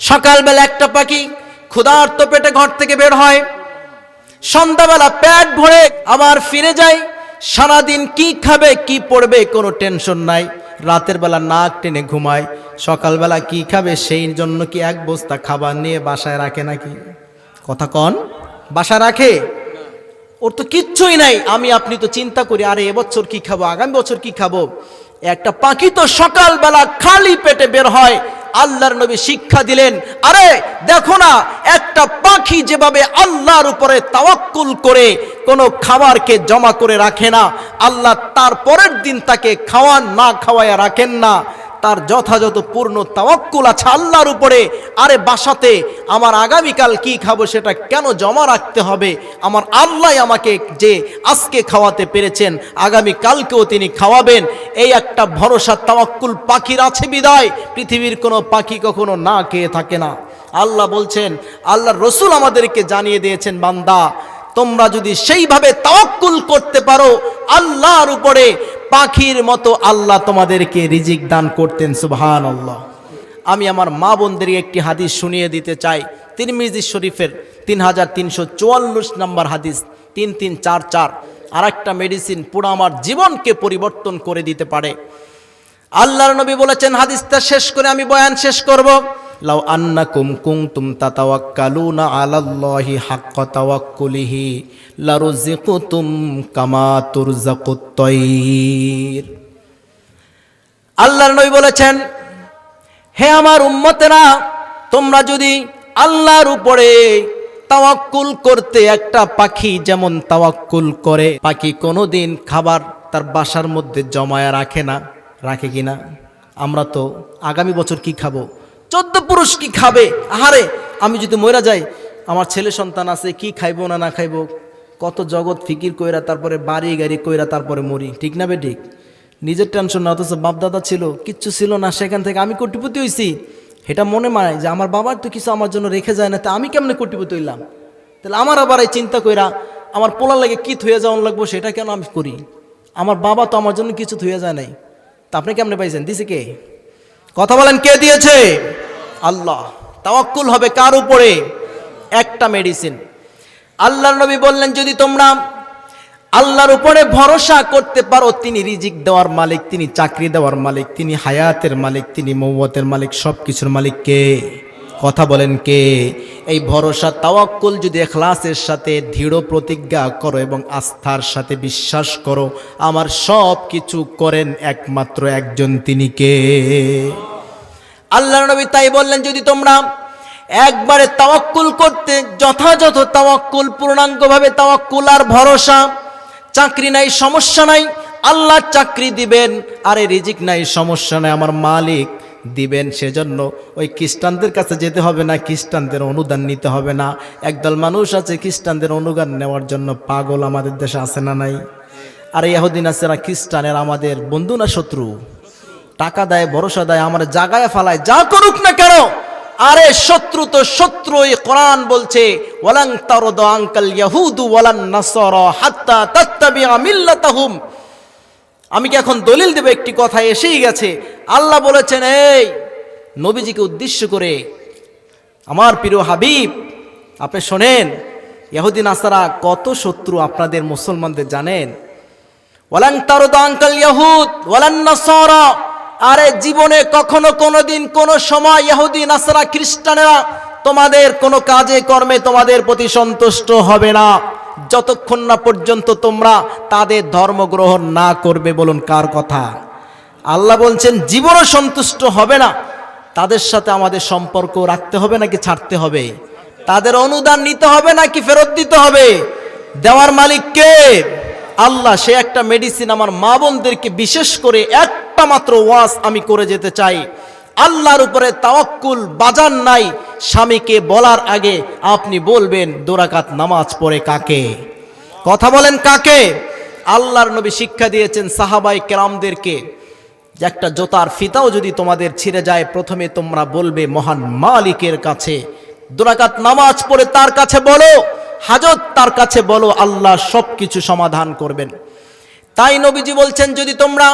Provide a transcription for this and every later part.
সকালবেলা একটা পাখি ক্ষুধার্ত পেটে ঘর থেকে বের হয়। সন্ধ্যাবেলা পেট ভরে আবার ফিরে যায়। সারাদিন কি খাবে, কি পড়বে, কোনো টেনশন নাই। রাতের বেলা নাক টেনে ঘুমায়। সকালবেলা কি খাবে, সেই জন্য কি এক বস্তা খাবার নিয়ে বাসায় রাখে নাকি? কথা কন বাসা রাখে? ওর তো কিচ্ছুই নাই। আমি, আপনি তো চিন্তা করি, আরে এবছর কি খাব, আগামী বছর কি খাব? একটা পাখি তো সকালবেলা খালি পেটে বের হয়। আল্লাহর নবী শিক্ষা দিলেন, আরে দেখো না, একটা পাখি যেভাবে আল্লাহর উপরে তাওয়াক্কুল করে, কোনো খাবারকে জমা করে রাখে না, আল্লাহ তার পরের দিন তাকে খাওয়ান না খাওয়ায় রাখেন না। তার যথাযথ পূর্ণ তাওয়াক্কুল আছে আল্লাহর উপরে। আরে বাসাতে, আমার আগামীকাল কি খাব সেটা কেন জমা রাখতে হবে? আমার আল্লাহ আমাকে যে আজকে খাওয়াতে পেরেছেন, আগামী কালকেও তিনি খাওয়াবেন। এই একটা ভরসা তাওয়াক্কুল পাখির আছে বিদায়। পৃথিবীর কোনো পাখি কখনো না খেয়ে থাকে না। আল্লাহ বলছেন আল্লাহর রসুল আমাদেরকে জানিয়ে দিয়েছেন, বান্দা, তোমরা যদি সেইভাবে তাওয়াক্কুল করতে পারো, আল্লাহর উপরে পাখির মতো আল্লাহ তোমাদেরকে রিজিক দান করতেন সুবহান আল্লাহ আমি আমার মা বোনদের একটি হাদিস শুনিয়ে দিতে চাই। তিন মিজি শরীফের তিন হাজার তিনশো চুয়াল্লিশ নম্বর হাদিস তিন তিন চার চার। আর একটা মেডিসিন পুরো আমার জীবনকে পরিবর্তন করে দিতে পারে। আল্লাহর নবী বলেছেন, হাদিসটা শেষ করে আমি বয়ান শেষ করব। লাউ আন্নাকুম কুনতুম তাতাওয়াক্কালুনা আলাল্লাহি হাক্কা তাওয়াক্কুলিহি লারুযিকুতুম কামা তুরযাকুত তায়র আল্লাহর নবী বলেছেন, হে আমার উম্মতেরা, তোমরা যদি আল্লাহর উপরে তাওয়াক্কুল করতে একটা পাখি যেমন তাওয়াক্কুল করে, পাখি কোনোদিন খাবার তার বাসার মধ্যে জমায়া রাখে না, রাখে কিনা আমরা তো আগামী বছর কি খাব? চোদ্দ পুরুষ কি খাবে? আহারে, আমি যদি মরা যাই, আমার ছেলে সন্তান আছে, কি খাইবো না না খাইবো? কত জগৎ ফিকির কইরা তারপরে বাড়ি গাড়ি কইরা তারপরে মরি, ঠিক না বে ঠিক? নিজের টেনশন না, অথচ বাপদাদা ছিল, কিচ্ছু ছিল না, সেখান থেকে আমি কোটিপতি হইছি। এটা মনে মায় যে আমার বাবার তো কিছু আমার জন্য রেখে যায় না, তা আমি কেমনে কোটিপতি হইলাম? তাহলে আমার আবার এই চিন্তা কইরা আমার পোলার লাগে কি থুয়ে যাওয়ান লাগবো, সেটা কেন আমি করি? আমার বাবা তো আমার জন্য কিছু থুয়ে যায় নাই। তা আপনি কেমনে পাইছেন? দিছে কে? কথা বলেন কে দিয়েছে? আল্লাহ। তাওয়াক্কুল হবে কার উপরে? একটা মেডিসিন আল্লাহর নবী বললেন, যদি তোমরা আল্লাহর উপরে ভরসা করতে পারো, তিনি রিজিক দেওয়ার মালিক, তিনি চাকরি দেওয়ার মালিক, তিনি হায়াতের মালিক, তিনি মৌবতের মালিক সব কিছুর মালিক কে? কথা বলেন কে? এই ভরসা, তাওয়াক্কুল যদি এখলাসের সাথে দৃঢ় প্রতিজ্ঞা করো এবং আস্থার সাথে বিশ্বাস করো, আমার সব কিছু করেন একমাত্র একজন তিনি কে? আল্লাহ নবী তাই বললেন, যদি তোমরা একবারে তাওয়াক্কুল করতে, যথাযথ তাওয়াক্কুল, পূর্ণাঙ্গভাবে তাওয়াক্কুল আর ভরসা, চাকরি নাই, সমস্যা নাই, আল্লাহ চাকরি দিবেন, আরে রিজিক নাই, সমস্যা নাই, আমার মালিক দিবেন, সেজন্য ওই খ্রিস্টানদের কাছে যেতে হবে না, খ্রিস্টানদের অনুদান নিতে হবে না। একদল মানুষ আছে, খ্রিস্টানদের অনুদান নেওয়ার জন্য পাগল আমাদের দেশে আছে না নাই? আর ইহুদিন আছে না খ্রিস্টানের আমাদের বন্ধু না শত্রু? টাকা দেয়, ভরসা দেয়, আমার জাগায় ফালায়, যা করুক না কেন? আরে শত্রু তো শত্রু এই কোরআন বলছে, ওয়ালাং তারদ আঙ্কাল ইয়াহুদু ওয়ালান নাসর হাত্তা তাত্তাবিআ মিল্লাতাহুম। আমি কি এখন দলিল দেব? একটি কথা এসেই গেছে। আল্লাহ বলেছেন, এই নবীজিকে উদ্দেশ্য করে আমার প্রিয় হাবিব, আপনি শোনেন ইহুদিন আসারা কত শত্রু আপনাদের মুসলমানদের জানেন? ওয়ালান তারদ আঙ্কাল ইয়াহুদ ওয়ালান নাসারা আরে জীবনে কখনো কোনোদিন কোনো সময় ইহুদি, নাসরা, খ্রিস্টানেরা তোমাদের কোনো কাজে, কর্মে তোমাদের প্রতি সন্তুষ্ট হবে না। যতক্ষণ না পর্যন্ত তোমরা তাদের ধর্ম গ্রহণ না করবে বলুন কার কথা। আল্লাহ বলছেন, জীবনও সন্তুষ্ট হবে না। তাদের সাথে আমাদের সম্পর্ক রাখতে হবে নাকি ছাড়তে হবে? তাদের অনুদান নিতে হবে নাকি ফেরত দিতে হবে? দেওয়ার মালিক কে? আল্লাহ, সে একটা মেডিসিন আমার মা বোনদেরকে বিশেষ করে একটা মাত্র ওয়াজ আমি করে যেতে চাই। আল্লাহর উপরে তাওয়াক্কুল বাজার নাই। স্বামীকে বলার আগে আপনি বলবেন দোরাকাত নামাজ পড়ে কাকে? কথা বলেন কাকে? আল্লাহর নবী শিক্ষা দিয়েছেন সাহাবাই কেরামদেরকে যে একটা জোতার ফিতাও যদি তোমাদের ছিঁড়ে যায়, প্রথমে তোমরা বলবে, মহান মালিকের কাছে। দোরাকাত নামাজ পড়ে তার কাছে বলো, হাজত তার কাছে বলো, আল্লাহ সব কিছু সমাধান করবেন। তাই নবীজি বলছেন, যদি তোমরা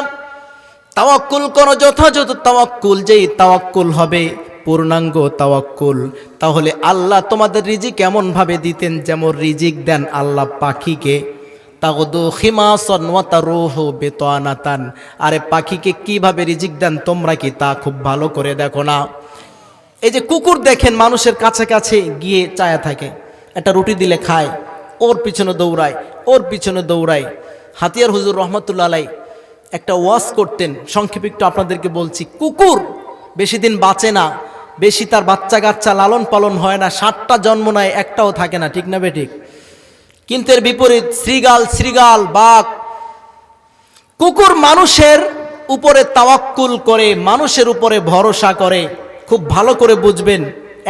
তাওয়াক্কুল করো যথাযথ তাওয়াক্কুল, যেই তাওয়াক্কুল হবে পূর্ণাঙ্গ তাওয়াক্কুল। তাহলে আল্লাহ তোমাদের রিজিক এমনভাবে দিতেন যেমন রিজিক দেন আল্লাহ পাখিকে। তাগদু খিমাসন ওয়াতারুহু বিতানাতান। আরে পাখিকে কীভাবে রিজিক দেন তোমরা কি তা খুব ভালো করে দেখো না? এই যে কুকুর দেখেন মানুষের কাছে কাছে গিয়ে চায়া থাকে, একটা রুটি দিলে খায়, ওর পিছনে দৌড়ায়, ওর পিছনে দৌড়ায়। হাতিয়ার হুজুর রহমতুল্লা আলাই একটা ওয়াশ করতেন সংক্ষেপে একটু আপনাদেরকে বলছি, কুকুর বেশি দিন বাঁচে না, বেশি তার বাচ্চা কাচ্চা লালন পালন হয় না ষাটটা জন্ম নেয়, একটাও থাকে না, ঠিক না বে ঠিক? কিন্তু এর বিপরীত, শ্রীগাল শ্রীগাল, বাঘ, কুকুর মানুষের উপরে তাওয়াক্কুল করে, মানুষের উপরে ভরসা করে, খুব ভালো করে বুঝবেন,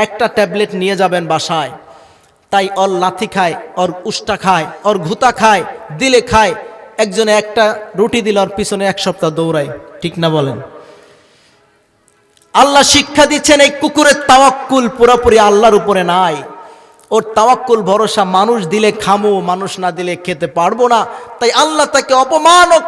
একটা ট্যাবলেট নিয়ে যাবেন বাসায়, তাই ওর লাথি খায় ওর উষ্টা খায় ওর ঘুতা খায়, দিলে খায় একজনে একটা রুটি দিলে আর পিছনে এক সপ্তাহ দৌড়ায়, ঠিক না বলেন? আল্লাহ শিক্ষা দিচ্ছেন এই কুকুরের তাওয়াক্কুল পুরোপুরি আল্লাহর উপরে নাই। ওর তাওয়াক্কুল ভরসা মানুষ দিলে খামো, মানুষ না দিলে খেতে পারব না। তাই আল্লাহ তাকে অপমানক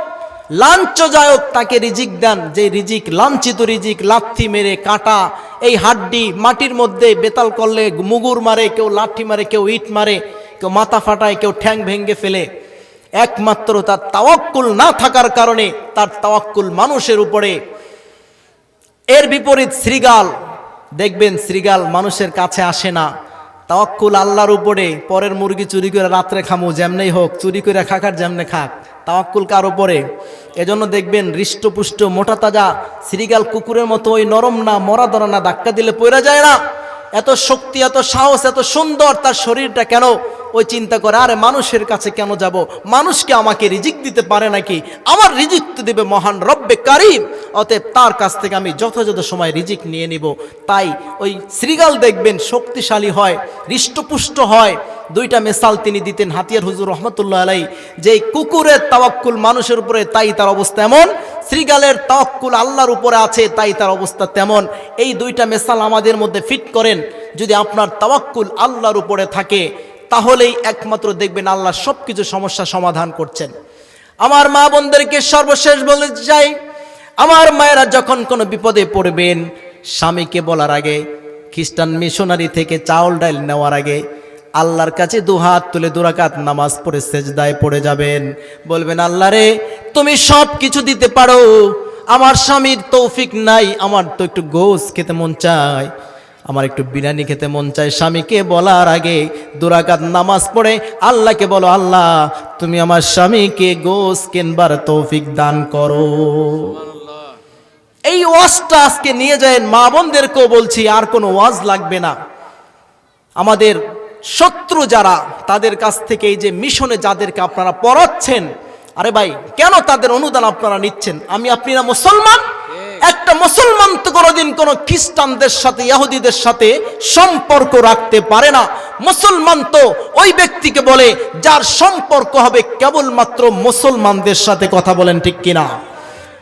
লাঞ্ছদায়ক তাকে রিজিক দেন। যে রিজিক, লাঞ্ছিত রিজিক, লাথি মেরে, কাটা, এই হাড্ডি মাটির মধ্যে বেতাল করলে, মুগুর মারে, কেউ লাঠি মারে, কেউ ইট মারে, কেউ মাথা ফাটায়, কেউ ঠ্যাং ভেঙ্গে ফেলে। একমাত্র তার তাওয়াক্কুল না থাকার কারণে তার তাওয়াক্কুল মানুষের উপরে। এর বিপরীত শ্রীগাল, দেখবেন শ্রীগাল মানুষের কাছে আসে না। তাওয়াক্কুল আল্লাহর উপরে, পরের মুরগি চুরি করে রাত্রে খামু, যেমনেই হোক, চুরি করে খাকার যেমনে খাক। তাওয়াক্কুল কার উপরে? এজন্য দেখবেন হৃষ্টপুষ্ট মোটা তাজা শ্রীগাল কুকুরের মতো ওই নরম না, মরা ধরা না, ধাক্কা দিলে পড়ে যায় না। এত শক্তি, এত সাহস, এত সুন্দর তার শরীরটা কেন ওই চিন্তা করে, আরে, মানুষের কাছে কেন যাব? মানুষকে আমাকে রিজিক দিতে পারে নাকি? আমার রিজিক তো দেবে মহান রব্বে কারিম। অতএব তার কাছ থেকে আমি যথাযথ সময় রিজিক নিয়ে নিব। তাই ওই শ্রীগাল দেখবেন, শক্তিশালী হয়, হৃষ্টপুষ্ট হয়। দুইটা মেসাল তিনি দিতেন হাতিয়ার হুজুর রহমতুল্লাহ আলাই যে কুকুরের তাওয়াক্কুল মানুষের উপরে, তাই তার অবস্থা এমন। শ্রীগালের তাওয়াক্কুল আল্লাহর উপরে আছে, তাই তার অবস্থা তেমন। এই দুইটা মেসাল আমাদের মধ্যে ফিট করেন, যদি আপনার তাওয়াক্কুল আল্লাহর উপরে থাকে। তাহলেই একমাত্র দেখবেন আল্লাহ সব কিছু সমস্যা সমাধান করছেন। আমার মা বোনদেরকে সর্বশেষ বলে চাই, আমার মায়েরা যখন কোনো বিপদে পড়বেন, স্বামীকে বলার আগে, খ্রিস্টান মিশনারি থেকে চাউল ডাইল নেওয়ার আগে, আল্লাহর কাছে দুহাত তুলে দুরাকাত নামাজ পড়ে সেজদায় পড়ে যাবেন। বলবেন, আল্লাহ রে, তুমি সব কিছু দিতে পারো। আমার স্বামীর তৌফিক নাই, আমার তো একটু গোস খেতে মন চায়। আমার একটু বিরিয়ানি খেতে মন চায়, স্বামীকে বলার আগে দুরাকাত নামাজ পড়ে, আল্লাহকে বলো, আল্লাহ, তুমি আমার স্বামীকে গোস কেনবার তৌফিক দান করো। এই ওয়াজটা আজকে নিয়ে যায় মা বোনদেরকেও বলছি, আর কোনো ওয়াজ লাগবে না। আমাদের শত্রু যারা, তাদের কাছ থেকে এই যে মিশনে যাদেরকে আপনারা পড়াচ্ছেন, আরে ভাই, কেন তাদের অনুদান আপনারা নিচ্ছেন? আমি আপনারা মুসলমান? একটা মুসলমান তো কোনোদিন কোনো খ্রিস্টানদের সাথে ইহুদিদের সাথে সম্পর্ক রাখতে পারে না। মুসলমান তো ওই ব্যক্তিকে বলে, যার সম্পর্ক হবে কেবলমাত্র মুসলমানদের সাথে কথা বলেন ঠিক কিনা?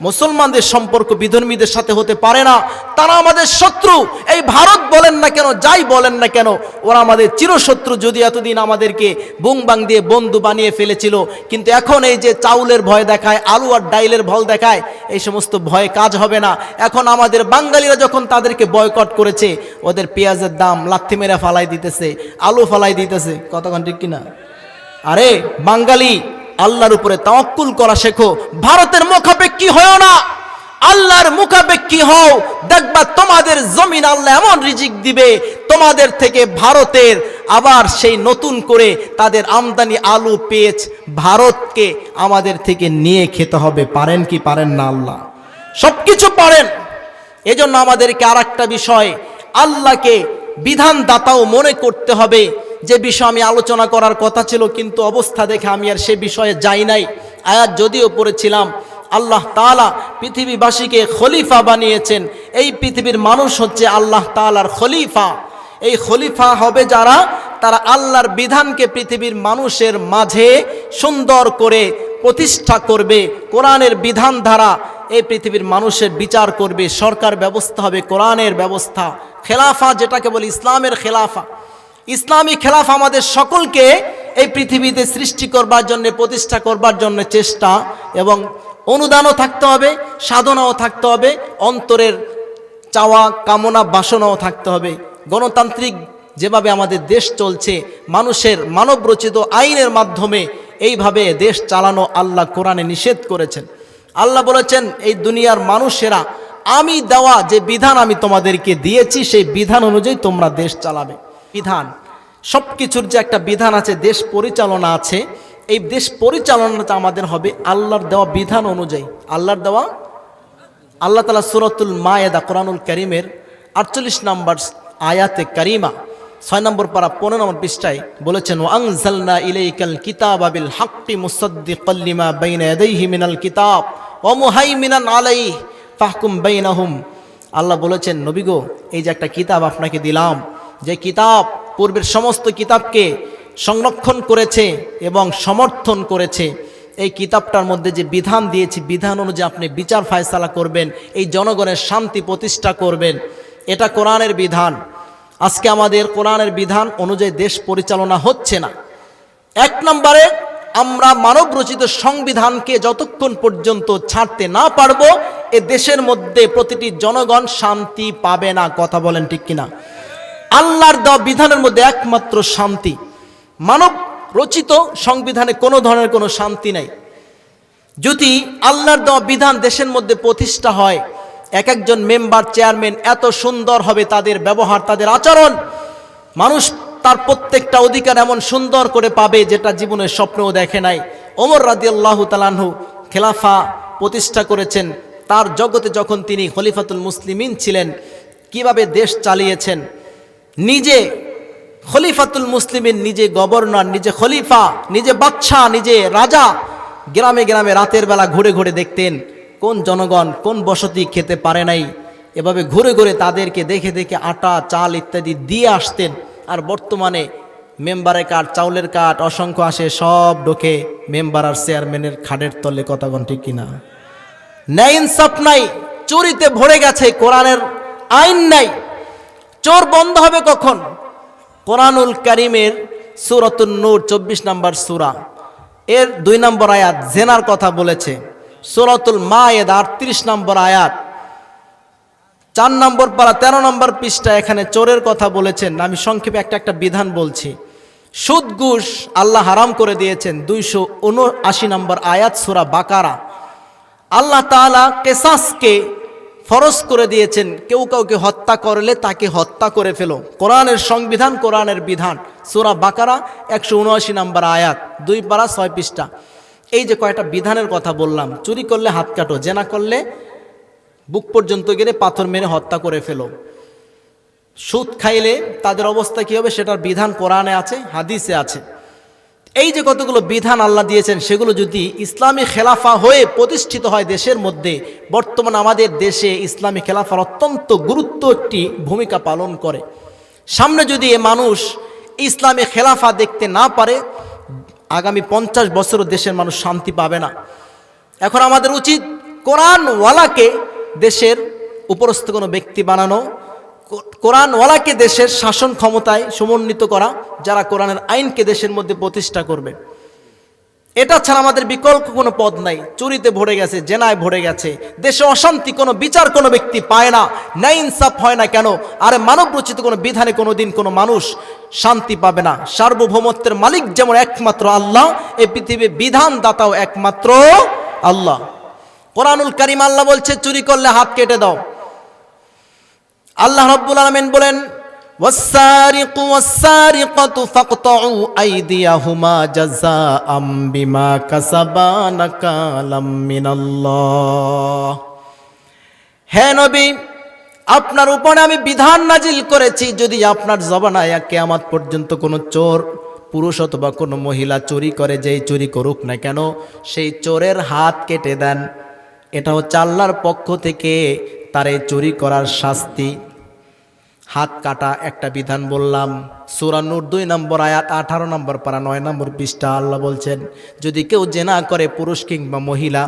মুসলমানদের সম্পর্ক বিধর্মীদের সাথে হতে পারে না। তারা আমাদের শত্রু। এই ভারত বলেন না কেন, যাই বলেন না কেন, ওরা আমাদের চিরশত্রু যদি এতদিন আমাদেরকে বুংবাং দিয়ে বন্ধু বানিয়ে ফেলেছিল। কিন্তু এখন এই যে চাউলের ভয় দেখায়, আলু আর ডাইলের ভয় দেখায়, এই সমস্ত ভয়ে কাজ হবে না। এখন আমাদের বাঙালিরা যখন তাদেরকে বয়কট করেছে, ওদের পেঁয়াজের দাম লাথি মেরে ফালাই দিতেছে, আলু ফালাই দিতেছে। কতক্ষণ ঠিক কিনা? আরে বাঙালি আল্লাহর উপরে তাওয়াক্কুল করা শেখো। ভারতের মুখাপেক্ষী হও না। আল্লাহর মুখাপেক্ষী হও। দেখবা তোমাদের জমিন আল্লাহ এমন রিজিক দিবে। তোমাদের থেকে ভারতের আবার সেই নতুন করে তাদের আমদানি আলু পেঁচ ভারতকে আমাদের থেকে নিয়ে খেতে হবে। পারেন কি পারেন না আল্লাহ? সব কিছু পারেন। এজন্য আমাদেরকে আর একটা বিষয়, আল্লাহকে বিধানদাতাও মনে করতে হবে। যে বিষয় আমি আলোচনা করার কথা ছিল, কিন্তু অবস্থা দেখে আমি আর সে বিষয়ে যাই নাই। আয়াত যদিও পড়েছিলাম, আল্লাহ তাআলা পৃথিবীবাসীকে খলিফা বানিয়েছেন। এই পৃথিবীর মানুষ হচ্ছে আল্লাহ তাআলার খলিফা। এই খলিফা হবে যারা? তারা আল্লাহর বিধানকে পৃথিবীর মানুষের মাঝে সুন্দর করে প্রতিষ্ঠা করবে। কোরআনের বিধান দ্বারা এই পৃথিবীর মানুষের বিচার করবে। সরকার ব্যবস্থা হবে, কোরআনের ব্যবস্থা। খেলাফা যেটাকে বলি ইসলামের খেলাফা। ইসলামী খেলাফ আমাদের সকলকে এই পৃথিবীতে সৃষ্টি করবার জন্য, প্রতিষ্ঠা করবার জন্য চেষ্টা এবং অনুদানও থাকতে হবে, সাধনাও থাকতে হবে, অন্তরের চাওয়া, কামনা, বাসনাও থাকতে হবে। গণতান্ত্রিক যেভাবে আমাদের দেশ চলছে, মানুষের মানবরচিত আইনের মাধ্যমে এইভাবে দেশ চালানো আল্লাহ কোরআনে নিষেধ করেছেন। আল্লাহ বলেছেন, এই দুনিয়ার মানুষেরা, আমি দেওয়া যে বিধান আমি তোমাদেরকে দিয়েছি, সেই বিধান অনুযায়ী তোমরা দেশ চালাবে। বিধান। সব কিছুর যে একটা বিধান আছে, দেশ পরিচালনা আছে, এই দেশ পরিচালনাটা আমাদের হবে আল্লাহর দেওয়া বিধান অনুযায়ী। আল্লাহর দেওয়া? আল্লাহ তালা সুরতুল মায়েদা, কোরআনুল করিমের আটচল্লিশ নম্বর আয়াতে কারিমা, ছয় নম্বর পারা পনেরো নম্বর পৃষ্ঠায় বলেছেন ওয়াংজালনা ইলাইকাল কিতাব আবিল হাক্কি মুসাদ্দিকাল লিমা বাইনা ইয়াদাইহি মিনাল কিতাব ওয়া মুহাইমিনান আলাইহি ফাহকুম বাইনাহুম। আল্লাহ বলেছেন, নবী গো, এই যে একটা কিতাব আপনাকে দিলাম যে কিতাব পূর্বের সমস্ত কিতাবকে সংরক্ষণ করেছে এবং সমর্থন করেছে, এই কিতাবটার মধ্যে যে বিধান দিয়েছি, বিধান অনুযায়ী আপনি বিচার ফায়সালা করবেন, এই জনগণের শান্তি প্রতিষ্ঠা করবেন, এটা কোরআনের বিধান। আজকে আমাদের কোরআনের বিধান অনুযায়ী দেশ পরিচালনা হচ্ছে না। এক নম্বরে, আমরা মানব রচিত সংবিধানকে যতক্ষণ পর্যন্ত ছাড়তে না পারব, এ দেশের মধ্যে প্রতিটি জনগণ শান্তি পাবে না, কথা বলেন ঠিক কিনা। আল্লাহর দেওয়া বিধানের মধ্যে একমাত্র শান্তি। মানব রচিত সংবিধানে কোনো ধরনের কোনো শান্তি নাই। যদি আল্লাহর দেওয়া বিধান দেশের মধ্যে প্রতিষ্ঠা হয়, এক একজন মেম্বার, চেয়ারম্যান এত সুন্দর হবে তাদের ব্যবহার, তাদের আচরণ, মানুষ তার প্রত্যেকটা অধিকার এমন সুন্দর করে পাবে যেটা জীবনের স্বপ্নেও দেখে নাই। ওমর রাদি আল্লাহ তালাহু খেলাফা প্রতিষ্ঠা করেছেন। তার জগতে যখন তিনি খলিফাতুল মুসলিমিন ছিলেন, কীভাবে দেশ চালিয়েছেন নিজে খলিফাতুল মুসলিমিন, নিজে গভর্নর, নিজে খলিফা, নিজে বাচ্চা নিজে রাজা, গ্রামে গ্রামে রাতের বেলা ঘুরে ঘুরে দেখতেন কোন জনগণ, কোন বসতি খেতে পারে নাই। এভাবে ঘুরে ঘুরে তাদেরকে দেখে দেখে আটা, চাল ইত্যাদি দিয়ে আসতেন। আর বর্তমানে মেম্বারের কাঠ, চাউলের কাঠ, অসংখ্য আসে, সব ঢোকে মেম্বার আর চেয়ারম্যানের খাটের তলে কতক্ষণ ঠিক কিনা। ন্যায় ইনসাফ নাই, চুরিতে ভরে গেছে, কোরআনের আইন নাই। চোর বন্ধ হবে কখন? কোরআনুল করিমের সুরতুল নূর, চব্বিশ নম্বর সুরা। এর দুই নম্বর আয়াত জেনার কথা বলেছে। সুরতুল মায়েদ, আটত্রিশ নম্বর আয়াত। চার নম্বর পারা, তেরো নম্বর পৃষ্ঠা এখানে চোরের কথা বলেছেন। আমি সংক্ষেপে একটা একটা বিধান বলছি। সুদ ঘুষ আল্লাহ হারাম করে দিয়েছেন। দুইশো উনআশি নম্বর আয়াত সুরা বাকারা। আল্লাহ তাআলা কেসাসকে ফরজ করে দিয়েছেন, কেউ কাউকে হত্যা করলে তাকে হত্যা করে ফেলো। কোরআনের সংবিধান, কোরআনের বিধান, সুরা বাকারা, একশো উনআশি নম্বর আয়াত, দুই পারা ছয় পৃষ্ঠা। এই যে কয়টা বিধানের কথা বললাম, চুরি করলে হাত কাটো, জেনা করলে বুক পর্যন্ত গেলে পাথর মেরে হত্যা করে ফেলো। সুদ খাইলে তাদের অবস্থা কী হবে? সেটার বিধান কোরআনে আছে, হাদিসে আছে। এই যে কতগুলো বিধান আল্লাহ দিয়েছেন, সেগুলো যদি ইসলামী খেলাফা হয়ে প্রতিষ্ঠিত হয় দেশের মধ্যে, বর্তমান আমাদের দেশে ইসলামী খেলাফার অত্যন্ত গুরুত্ব একটি ভূমিকা পালন করে। সামনে যদি এ মানুষ ইসলামী খেলাফা দেখতে না পারে, আগামী পঞ্চাশ বছরও দেশের মানুষ শান্তি পাবে না। এখন আমাদের উচিত কোরআনওয়ালাকে দেশের উপরস্থ কোনো ব্যক্তি বানানো কোরআনওয়ালাকে দেশের শাসন ক্ষমতায় সমন্বিত করা, যারা কোরআনের আইনকে দেশের মধ্যে প্রতিষ্ঠা করবে। এটা ছাড়া আমাদের বিকল্প কোনো পদ নাই। চুরিতে ভরে গেছে, জেনায় ভরে গেছে। দেশে অশান্তি কোনো বিচার কোনো ব্যক্তি পায় না। ন্যায় ইনসাফ হয় না কেন? আরে মানব রচিত কোনো বিধানে কোনো দিন কোনো মানুষ শান্তি পাবে না। সার্বভৌমত্বের মালিক যেমন একমাত্র আল্লাহ এই পৃথিবীর বিধান দাতাও একমাত্র আল্লাহ। কোরআনুল কারিম আল্লাহ বলছে, চুরি করলে হাত কেটে দাও। আল্লাহ রব্বুল আলমিন বলেন والسارق والسارقة فاقطعوا أيديهما جزاء بما كسبا نكالا من الله হে নবী আপনার উপরে আমি বিধান নাজিল করেছি যদি আপনার জবানায় কেয়ামত পর্যন্ত কোনো চোর পুরুষ অথবা কোনো মহিলা চুরি করে যেই চুরি করুক না কেন সেই চোরের হাত কেটে দেন এটা হচ্ছে আল্লাহর পক্ষ থেকে তার এই চুরি করার শাস্তি। হাত কাটা একটা বিধান বললাম। সুরানুর দুই নম্বর আয়াত, আঠারো নম্বর পারা, নয় নম্বর পৃষ্ঠা আল্লাহ বলছেন, যদি কেউ জেনা করে পুরুষ কিংবা মহিলা,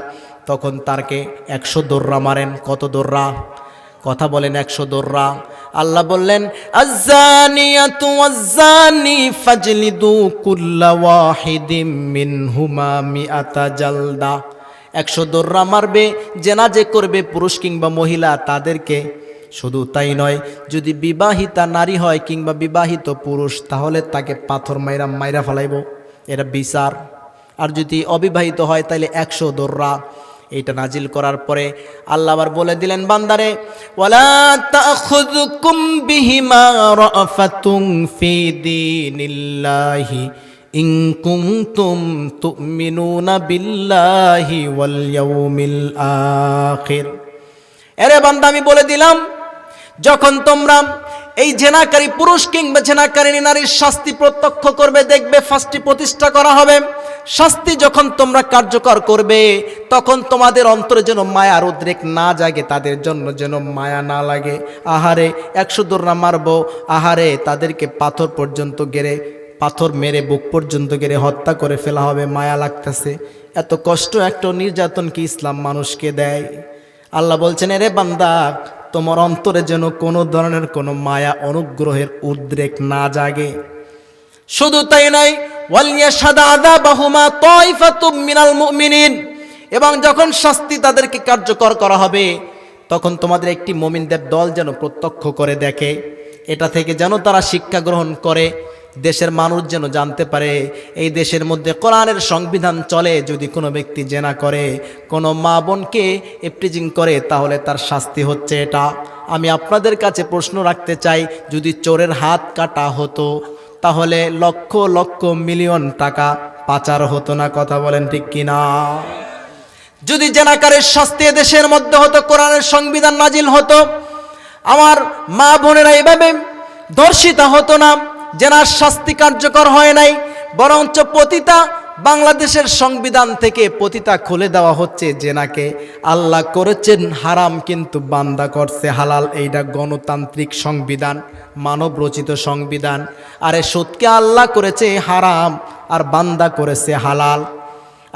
তখন তারকে একশো দোররা মারেন। কত দোররা? কথা বলেন একশো দোররা। আল্লাহ বললেন ফাজলিদু কুল্লা জালদা। একশো দোররা মারবে, জেনা যে করবে পুরুষ কিংবা মহিলা তাদেরকে। শুধু তাই নয়, যদি বিবাহিতা নারী হয় কিংবা বিবাহিত পুরুষ, তাহলে তাকে পাথর মাইরা মাইরা ফেলাইব। এটা বিচার। আর যদি অবিবাহিত হয় তাহলে একশো দোররা। এটা নাজিল করার পরে আল্লাহ আবার বলে দিলেন, বান্দারে, ওয়ালা ইয়াউমিল আখির। এরে বান্দা, আমি বলে দিলাম, যখন তোমরা এই জেনাকারী পুরুষ কিংবা জেনাকারী নারীর শাস্তি প্রত্যক্ষ করবে, দেখবে ফার্স্টটি প্রতিষ্ঠা করা হবে। শাস্তি যখন তোমরা কার্যকর করবে, তখন তোমাদের অন্তরে যেন মায়ার উদ্রেক না জাগে, তাদের জন্য যেন মায়া না লাগে। আহারে একশো দোররা মারবো, আহারে, তাদেরকে পাথর পর্যন্ত গেড়ে পাথর মেরে বুক পর্যন্ত গেড়ে হত্যা করে ফেলা হবে, মায়া লাগতেছে। এত কষ্ট একটা নির্যাতন কি ইসলাম মানুষকে দেয়? আল্লাহ বলছেন, এরে বান্দা, তোমার অন্তরে যেন কোনো ধরনের কোনো মায়া অনুগ্রহের উদ্রেক না জাগে। শুধু তাই নয় এবং যখন শাস্তি তাদেরকে কার্যকর করা হবে, তখন তোমাদের একটি মোমিনদের দল যেন প্রত্যক্ষ করে দেখে। এটা থেকে যেন তারা শিক্ষা গ্রহণ করে। দেশের মানুষ যেন জানতে পারে, এই দেশের মধ্যে কোরআনের সংবিধান চলে, যদি কোনো ব্যক্তি জেনা করে, কোনো মা বোনকে এপ্রিজিং করে, তাহলে তার শাস্তি হচ্ছে এটা। আমি আপনাদের কাছে প্রশ্ন রাখতে চাই, যদি চোরের হাত কাটা হতো, তাহলে লক্ষ লক্ষ মিলিয়ন টাকা পাচার হতো না, কথা বলেন ঠিক কিনা? যদি জেনাকারের শাস্তি দেশের মধ্যে হতো, কোরআনের সংবিধান নাজিল হতো, আমার মা বোনেরা এভাবে ধর্ষিতা হতো না জেনার শাস্তি কার্যকর হয় নাই, বরঞ্চ পতিতা বাংলাদেশের সংবিধান থেকে পতিতা খুলে দেওয়া হচ্ছে জেনাকে আল্লাহ করেছেন হারাম কিন্তু বান্দা করছে হালাল। এইটা গণতান্ত্রিক সংবিধান মানব রচিত সংবিধান। আরে সুদকে আল্লাহ করেছে হারাম, আর বান্দা করেছে হালাল।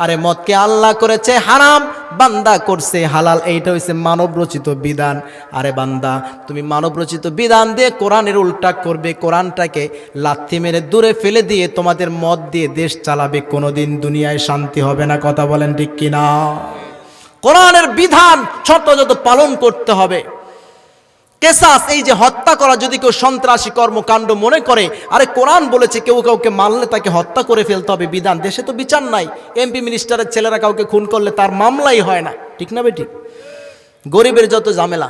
আরে মদকে আল্লাহ করেছে হারাম, বান্দা করছে হালাল, এইটা হচ্ছে মানব রচিত বিধান। আরে বান্দা, তুমি মানব রচিত বিধান দিয়ে কোরআনের উল্টা করবে, কোরআনটাকে লাথি মেরে দূরে ফেলে দিয়ে তোমাদের মদ দিয়ে দেশ চালাবে, কোনোদিন দুনিয়ায় শান্তি হবে না, কথা বলেন ঠিক কিনা? কোরআনের বিধান যত পালন করতে হবে। কেসাস, এই যে হত্যা করা, যদি কেউ সন্ত্রাসী কর্মকাণ্ড মনে করে, আরে কোরআন বলেছে কেউ কাউকে মারলে তাকে হত্যা করে ফেলতে হবে, বিধান। দেশে তো বিচার নাই। এমপি মিনিস্টারের ছেলেরা কাউকে খুন করলে তার মামলাই হয় না। ঠিক না বেটি? গরিবের যত ঝামেলা।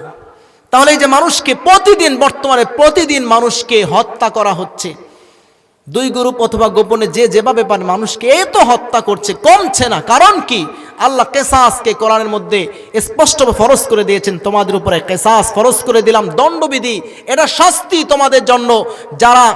তাহলে এই যে মানুষকে প্রতিদিন, বর্তমানে প্রতিদিন মানুষকে হত্যা করা হচ্ছে। দুই গ্রুপ অথবা গোপনে যে যেভাবে পান মানুষকে এ তো হত্যা করছে, কমছে না। কারণ কি? আল্লাহ কেসাসকে কোরআনের মধ্যে স্পষ্ট ফরজ করে দিয়েছেন, তোমাদের উপরে কেসাস ফরজ করে দিলাম, দণ্ডবিধি, এটা শাস্তি তোমাদের জন্য। যারা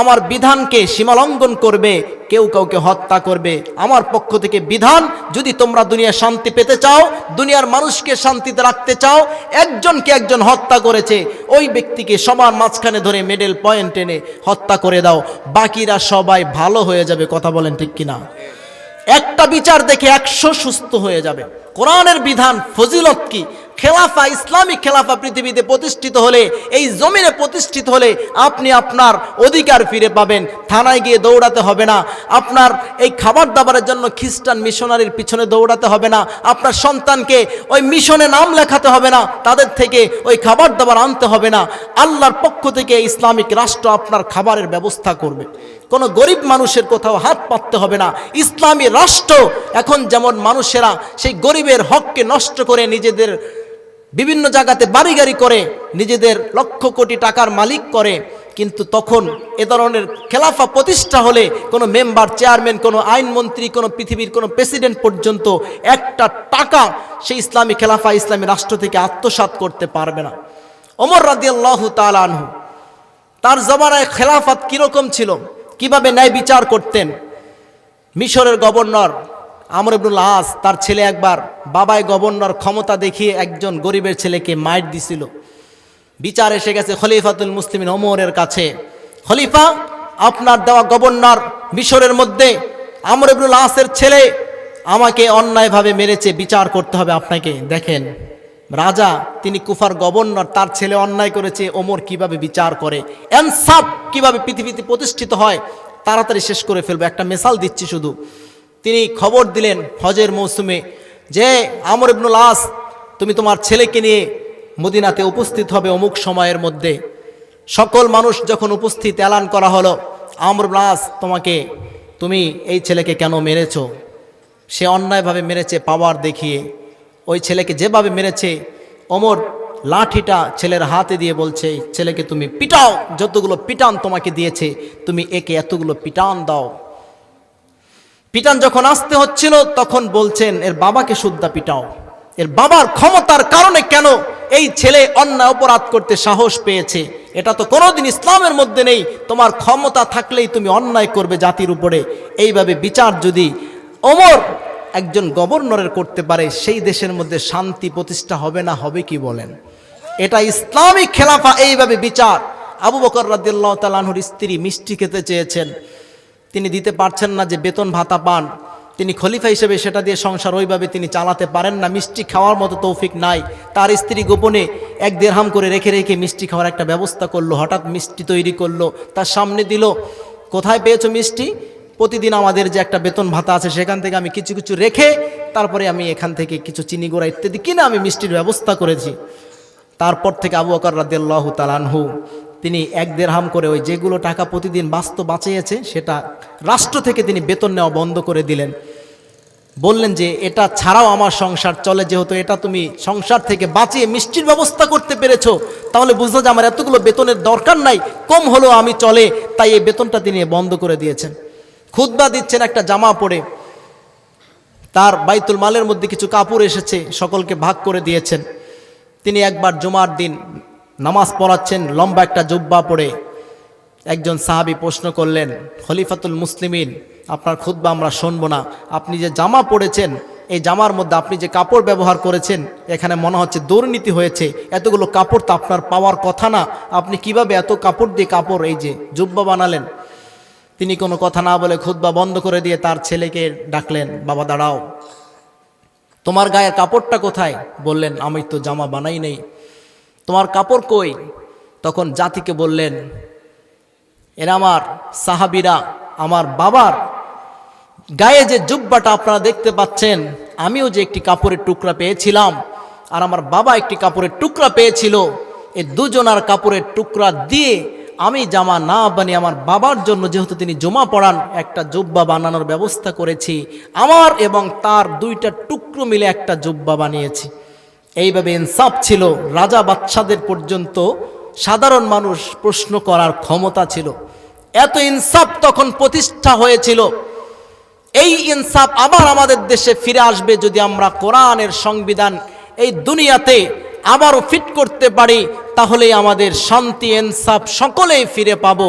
আমার বিধানকে সীমালঙ্ঘন করবে, কেউ কাউকে হত্যা করবে। আমার পক্ষ থেকে বিধান, যদি তোমরা দুনিয়া শান্তি পেতে চাও, দুনিয়ার মানুষকে শান্তিতে রাখতে চাও, একজনকে একজন হত্যা করেছে, ওই ব্যক্তিকে সবার মাঝখানে ধরে মেডেল পয়েন্ট এনে হত্যা করে দাও। বাকিরা সবাই ভালো হয়ে যাবে, কথা বলেন ঠিক কিনা? একটা বিচার দেখে একশো সুস্থ হয়ে যাবে। কোরআনের বিধান ফজিলত কি? খেলাফা ইসলামিক খেলাফা পৃথিবীতে প্রতিষ্ঠিত হলে, এই জমিনে প্রতিষ্ঠিত হলে আপনি আপনার অধিকার ফিরে পাবেন। থানায় গিয়ে দৌড়াতে হবে না। আপনার এই খাবার দাবারের জন্য খ্রিস্টান মিশনারির পিছনে দৌড়াতে হবে না। আপনার সন্তানকে ওই মিশনে নাম লেখাতে হবে না। তাদের থেকে ওই খাবার দাবার আনতে হবে না। আল্লাহর পক্ষ থেকে ইসলামিক রাষ্ট্র আপনার খাবারের ব্যবস্থা করবে। কোনো গরিব মানুষের কোথাও হাত পাততে হবে না। ইসলামী রাষ্ট্র এখন যেমন মানুষেরা সেই গরিবের হককে নষ্ট করে নিজেদের বিভিন্ন জায়গাতে বাড়ি গাড়ি করে, নিজেদের লক্ষ কোটি টাকার মালিক করে, কিন্তু তখন এ ধরনের খেলাফা প্রতিষ্ঠা হলে কোনো মেম্বার, চেয়ারম্যান, কোনো আইনমন্ত্রী, কোনো পৃথিবীর কোনো প্রেসিডেন্ট পর্যন্ত একটা টাকা সেই ইসলামী খেলাফা, ইসলামী রাষ্ট্র থেকে আত্মসাৎ করতে পারবে না। ওমর রাদিয়াল্লাহ তালানহু তার জমানায় খেলাফাত কীরকম ছিল? কীভাবে ন্যায় বিচার করতেন? মিশরের গভর্নর আমর ইবনুল আস, তার ছেলে একবার বাবায় গভর্নর ক্ষমতা দেখিয়ে একজন গরিবের ছেলেকে মাইট দিছিল। বিচার এসে গেছে খলিফাতুল মুসলিমিন ওমরের কাছে। খলিফা, আপনার দেওয়া গভর্নর মিশরের মধ্যে আমর ইবনুল আসের ছেলে আমাকে অন্যায়ভাবে মেরেছে, বিচার করতে হবে আপনাকে। দেখেন। রাজা, তিনি কুফার গভর্নর, তার ছেলে অন্যায় করেছে, ওমর কীভাবে বিচার করে? এনসাফ কীভাবে পৃথিবীতে প্রতিষ্ঠিত হয়? তাড়াতাড়ি শেষ করে ফেলব, একটা মেসাল দিচ্ছি শুধু। তিনি খবর দিলেন হজের মৌসুমে যে, আমর ইবনুল আস, তুমি তোমার ছেলেকে নিয়ে মদিনাতে উপস্থিত হবে অমুক সময়ের মধ্যে। সকল মানুষ যখন উপস্থিত, এলান করা হলো, আমর ব্লাস তোমাকে, তুমি এই ছেলেকে কেন মেরেছ? সে অন্যায়ভাবে মেরেছে পাওয়ার দেখিয়ে। ওই ছেলেকে যেভাবে মেরেছে ওমর লাঠিটা ছেলের হাতে দিয়ে বলছে, ছেলেকে তুমি পিটাও, যতগুলো পিটান তোমাকে দিয়েছে, তুমি একে এতগুলো পিটান দাও। পিটান যখন আসতে হচ্ছিল, তখন বলছেন, এর বাবাকে শুদ্ধা পিটাও। এর বাবার ক্ষমতার কারণে কেন এই ছেলে অন্যায় অপরাধ করতে সাহস পেয়েছে? এটা তো কোনোদিন ইসলামের মধ্যে নেই। তোমার ক্ষমতা থাকলেই তুমি অন্যায় করবে জাতির উপরে। এইভাবে বিচার যদি ওমর একজন গভর্নরের করতে পারে, সেই দেশের মধ্যে শান্তি প্রতিষ্ঠা হবে না, হবে কি বলেন? এটা ইসলামিক খেলাফা, এইভাবে বিচার। আবু বকর রাদিয়াল্লাহ তালাহুর স্ত্রী মিষ্টি খেতে চেয়েছেন। তিনি দিতে পারছেন না যে বেতন ভাতা পান। তিনি খলিফা হিসেবে সেটা দিয়ে সংসার ওইভাবে তিনি চালাতে পারেন না। মিষ্টি খাওয়ার মতো তৌফিক নাই। তার স্ত্রী গোপনে এক দেড়হাম করে রেখে রেখে মিষ্টি খাওয়ার একটা ব্যবস্থা করল। হঠাৎ মিষ্টি তৈরি করল। তার সামনে দিল, কোথায় পেয়েছ মিষ্টি? প্রতিদিন আমাদের যে একটা বেতন ভাতা আছে, সেখান থেকে আমি কিছু কিছু রেখে তারপরে আমি এখান থেকে কিছু চিনি গোড়া ইত্যাদি কিনে আমি মিষ্টির ব্যবস্থা করেছি। তারপর থেকে আবু বকর রাদিয়াল্লাহু তালানহু তিনি এক দেড়হাম করে ওই যেগুলো টাকা প্রতিদিন বাস্তব বাঁচিয়েছে, সেটা রাষ্ট্র থেকে তিনি বেতন নেওয়া বন্ধ করে দিলেন। বললেন যে, এটা ছাড়াও আমার সংসার চলে, যেহেতু এটা তুমি সংসার থেকে বাঁচিয়ে মিষ্টির ব্যবস্থা করতে পেরেছ, তাহলে বুঝলো যে আমার এতগুলো বেতনের দরকার নাই, কম হলেও আমি চলে। তাই এই বেতনটা তিনি বন্ধ করে দিয়েছেন। খুদ্া দিচ্ছেন একটা জামা পরে। তার বাইতুল মালের মধ্যে কিছু কাপড় এসেছে, সকলকে ভাগ করে দিয়েছেন। তিনি একবার জুমার দিন নামাজ পড়াচ্ছেন, লম্বা একটা জুব্বা পড়ে একজন সাহাবী প্রশ্ন করলেন, খলিফাতুল মুসলিমিন, আপনার খুদ্া আমরা শুনব না। আপনি যে জামা পড়েছেন, এই জামার মধ্যে আপনি যে কাপড় ব্যবহার করেছেন, এখানে মনে হচ্ছে দুর্নীতি হয়েছে। এতগুলো কাপড় তো আপনার পাওয়ার কথা না। আপনি কীভাবে এত কাপড় দিয়ে কাপড়, এই যে জুব্বা বানালেন? তিনি কোনো কথা না বলে খুদ্া বন্ধ করে দিয়ে তার ছেলেকে ডাকলেন, বাবা, দাঁড়াও। তোমার গায়ের কাপড়টা কোথায়? বললেন, আমি তো জামা বানাই নেই। তোমার কাপড় কই? তখন জাতিকে বললেন, এরা আমার সাহাবিরা, আমার বাবার। গায়ে যে জুব্বাটা আপনারা দেখতে পাচ্ছেন, আমিও যে একটি কাপড়ের টুকরা পেয়েছিলাম, আর আমার বাবা একটি কাপড়ের টুকরা পেয়েছিল এই দুজনার কাপড়ের টুকরা দিয়ে আমি জামা না বানিয়ে আমার বাবার জন্য যেহেতু তিনি জমা পড়ান, একটা জুব্বা বানানোর ব্যবস্থা করেছি। আমার এবং তার দুইটা টুকরো মিলে একটা জুব্বা বানিয়েছি। এইভাবে ইনসাফ ছিল, রাজা বাচ্চাদের পর্যন্ত সাধারণ মানুষ প্রশ্ন করার ক্ষমতা ছিল। এত ইনসাফ তখন প্রতিষ্ঠা হয়েছিল। এই ইনসাফ আবার আমাদের দেশে ফিরে আসবে যদি আমরা কোরআনের সংবিধান এই দুনিয়াতে আবারও ফিট করতে পারি তাহলেই আমাদের শান্তি এনসাফ সকলেই ফিরে পাবো।